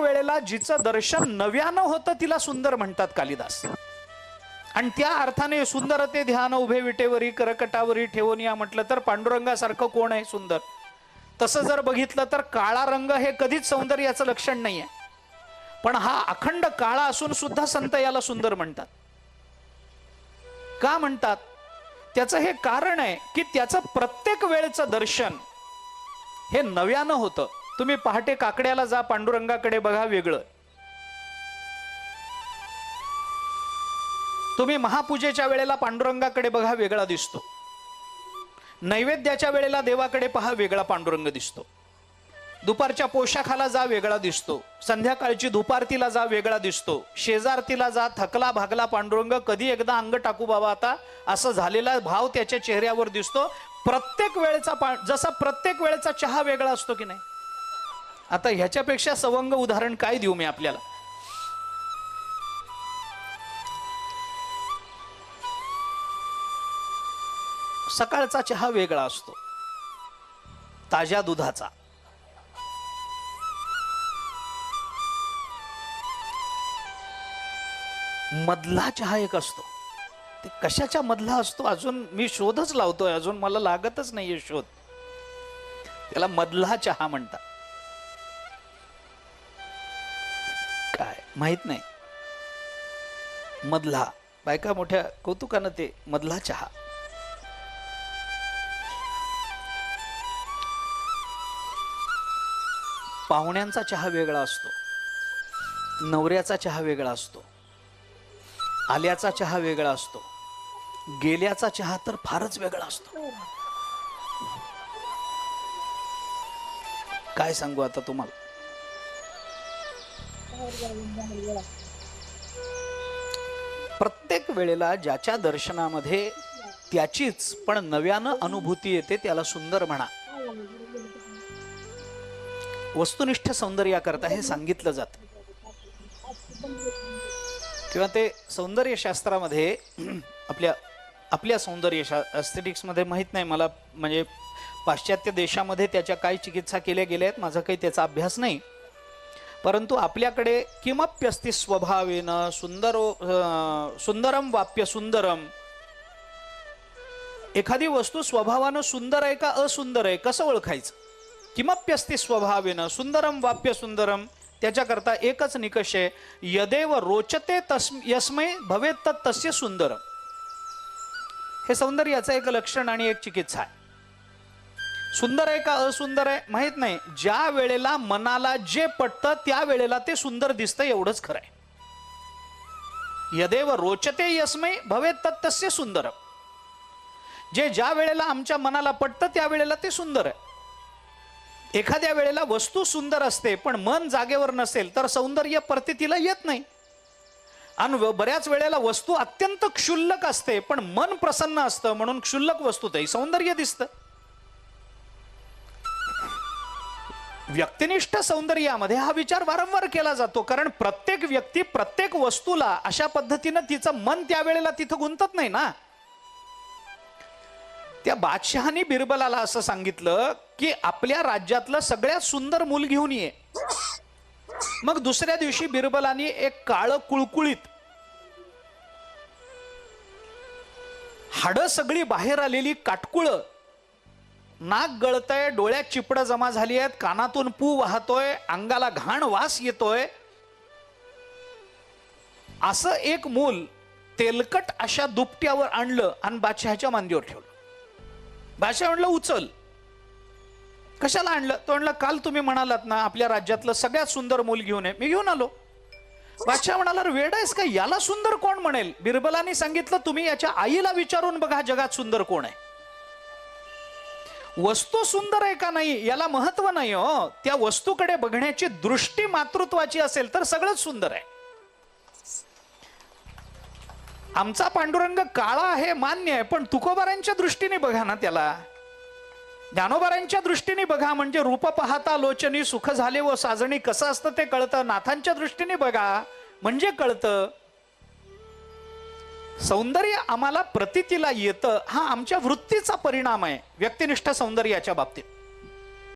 वेळेला जिचं दर्शन नव्यानं होतं तिला सुंदर म्हणतात कालिदास. आणि त्या अर्थाने सुंदर ते ध्यान उभे विटेवरी करकटावरी ठेवून या म्हटलं तर पांडुरंगासारखं कोण आहे सुंदर? तसं जर बघितलं तर काळा रंग हे कधीच सौंदर्याचं लक्षण नाहीये. पण हा अखंड काळा असून सुद्धा संत याला सुंदर म्हणतात. का म्हणतात? त्याचं हे कारण आहे की त्याचं प्रत्येक वेळेचं दर्शन हे नव्यानं होतं. तुम्ही पहाटे काकड्याला जा पांडुरंगाकडे बघा वेगळं. तुम्ही महापूजेच्या वेळेला पांडुरंगाकडे बघा वेगळा दिसतो. नैवेद्याच्या वेळेला देवाकडे पहा वेगळा पांडुरंग दिसतो. दुपारच्या पोशाखाला जा वेगळा दिसतो. संध्याकाळची दुपारतीला जा वेगळा दिसतो. शेजारतीला जा थकला भागला पांडुरंग कधी एकदा अंग टाकू बाबा आता. असं झालेला भाव त्याच्या चेहऱ्यावर दिसतो. प्रत्येक वेळेचा पा जसा प्रत्येक वेळेचा चहा वेगळा असतो की नाही? आता ह्याच्यापेक्षा सवंग उदाहरण काय देऊ मी आपल्याला? सकाळचा चहा वेगळा असतो. ताज्या दुधाचा. मधला चहा एक असतो. ते कशाच्या मधला असतो अजून मी शोधच लावतोय. अजून मला लागतच नाहीये शोध. त्याला मधला चहा म्हणतात. माहीत नाही. मधला बायका मोठ्या कौतुकानं ते मधला चहा. पाहुण्यांचा चहा वेगळा असतो. नवऱ्याचा चहा वेगळा असतो. आल्याचा चहा वेगळा असतो. गेल्याचा चहा तर फारच वेगळा असतो. काय सांगू आता तुम्हाला? प्रत्येक वेळेला ज्याच्या दर्शनामध्ये त्याचीच पण नव्यानं अनुभूती येते त्याला सुंदर म्हणा. वस्तुनिष्ठ सौंदर्याकरता हे सांगितलं जातं. किंवा ते सौंदर्यशास्त्रामध्ये आपल्या आपल्या सौंदर्यशा माहीत नाही. मला म्हणजे पाश्चात्य देशामध्ये त्याच्या काय चिकित्सा केल्या गेल्या आहेत माझा काही त्याचा अभ्यास नाही. परंतु आपल्याकडे किमप्यस्ति स्वभावेन सुंदरो सुंदरम वाप्य सुंदरम एखादी वस्तू स्वभावानं सुंदर आहे का असुंदर आहे? कसं ओळखायचं? किमप्यस्ति स्वभावेनं सुंदरम वाप्य सुंदरम त्याच्याकरता एकच निकष आहे यदेव रोचते तस् यस्मै भवेत तत् तस्य सुंदरम हे सौंदर्याचं एक लक्षण आणि एक चिकित्सा आहे. सुंदर आहे का असुंदर आहे? माहीत नाही. ज्या वेळेला मनाला जे पटतं त्या वेळेला ते सुंदर दिसतं एवढंच खरं आहे. यदेव रोचते यस्मै भवे तत् तस्य जे ज्या वेळेला आमच्या मनाला पटतं त्या वेळेला ते सुंदर आहे. एखाद्या वेळेला वस्तू सुंदर असते पण मन जागेवर नसेल तर सौंदर्य परतीला येत नाही. आणि बऱ्याच वेळेला वस्तू अत्यंत क्षुल्लक असते पण मन प्रसन्न असतं म्हणून क्षुल्लक वस्तूतही सौंदर्य दिसतं. व्यक्तिनिष्ठ सौंदर्यामध्ये हा विचार वारंवार केला जातो. कारण प्रत्येक व्यक्ती प्रत्येक वस्तूला अशा पद्धतीनं तिचं मन त्यावेळेला तिथं गुंतत नाही ना. त्या बादशहानी बिरबलाला असं सांगितलं की आपल्या राज्यातलं सगळ्यात सुंदर मूल घेऊन ये. मग दुसऱ्या दिवशी बिरबलानी एक काळ कुळकुळीत हाडं सगळी बाहेर आलेली काटकुळं नाक गळतंय डोळ्यात चिपडं जमा झाली आहेत कानातून पू वाहतोय अंगाला घाण वास येतोय. असं एक मूल तेलकट अशा दुपट्यावर आणलं आणि बादशहाच्या मांदीवर ठेवलं. बादशाह म्हणलं उचल. कशाला आणलं? तो म्हणला काल तुम्ही म्हणालात ना आपल्या राज्यातलं सगळ्यात सुंदर मूल घेऊन ये. मी घेऊन आलो. बादशाह म्हणाला वेड आहेस का? याला सुंदर कोण म्हणेल? बिरबलानी सांगितलं तुम्ही याच्या आईला विचारून बघा जगात सुंदर कोण आहे. वस्तू सुंदर आहे का नाही याला महत्त्व नाही हो. त्या वस्तूकडे बघण्याची दृष्टी मातृत्वाची असेल तर सगळंच सुंदर आहे. आमचा पांडुरंग काळा आहे मान्य आहे पण तुकोबारांच्या दृष्टीने बघा ना त्याला. ज्ञानोबारांच्या दृष्टीने बघा म्हणजे रूप पाहता लोचनी सुख झाले व साजणी कसं असतं ते कळतं. नाथांच्या दृष्टीने बघा म्हणजे कळतं. सौंदर्य आम्हाला प्रतितीला येतं हा आमच्या वृत्तीचा परिणाम आहे. व्यक्तिनिष्ठ सौंदर्याच्या बाबतीत.